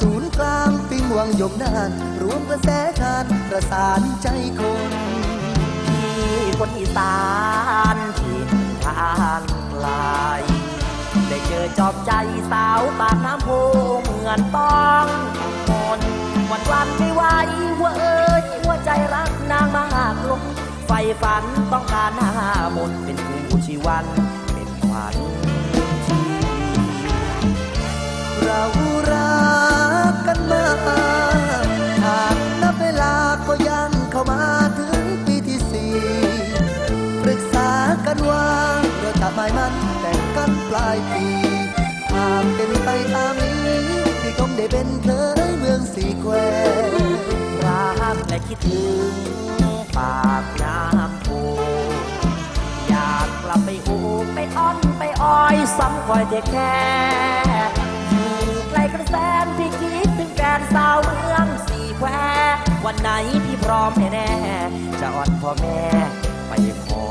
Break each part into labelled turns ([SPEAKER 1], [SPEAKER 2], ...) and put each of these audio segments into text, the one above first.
[SPEAKER 1] ศูนย์กลางปิงวังยมนาน รวมกระแสทานประสานใจคน
[SPEAKER 2] ที่คนอีสานที่ทางไกลได้เจอจอบใจสาวปากน้ำโพเหมือนต้องมนวันวันไม่ไหวหัวเอ้ยหัวใจรักนางมากลงไฟฝันต้องการหามนเป็นคู่ชีวันเป็นขวัญ
[SPEAKER 1] กันว่าเราจะไม่มันแต่งกันปลายปีหากเป็นไปตามนี้พี่คงได้เป็นเคยเมืองสีแคว
[SPEAKER 2] รักและคิดถึงปากน้ำโพอยากกลับไปอูไปอ้อนไปอ้อยซ้ำคอยเทแค่อยู่ไกลกันแสนพี่คิดถึงแฟนสาวเมืองสีแคววันไหนพี่พร้อมแน่ๆจะอ่อนพ่อแม่ไปขอ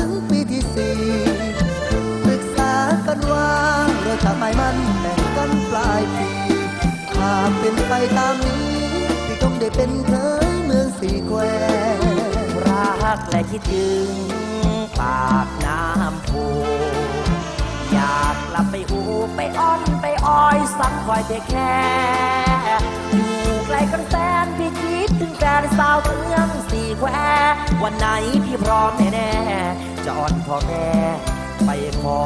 [SPEAKER 1] ถึงปีที่สี่ปรึกษากันว่าเราจะไม่มันแต่งกันปลายปีหากเป็นไปตามนี้พี่คงได้เป็นเคยเมืองสี่แคว
[SPEAKER 2] รักและคิดถึง ปากน้ำโพอยากกลับไปอูไปอ้อนไปอ้อยซ้ำคอยเทแค่อยู่ไกลกันแสน ถึงแฟนสาวเมืองสี่แคววันไหนพี่พร้อมแน่ๆจะอ่อนพ่อแม่ไปขอ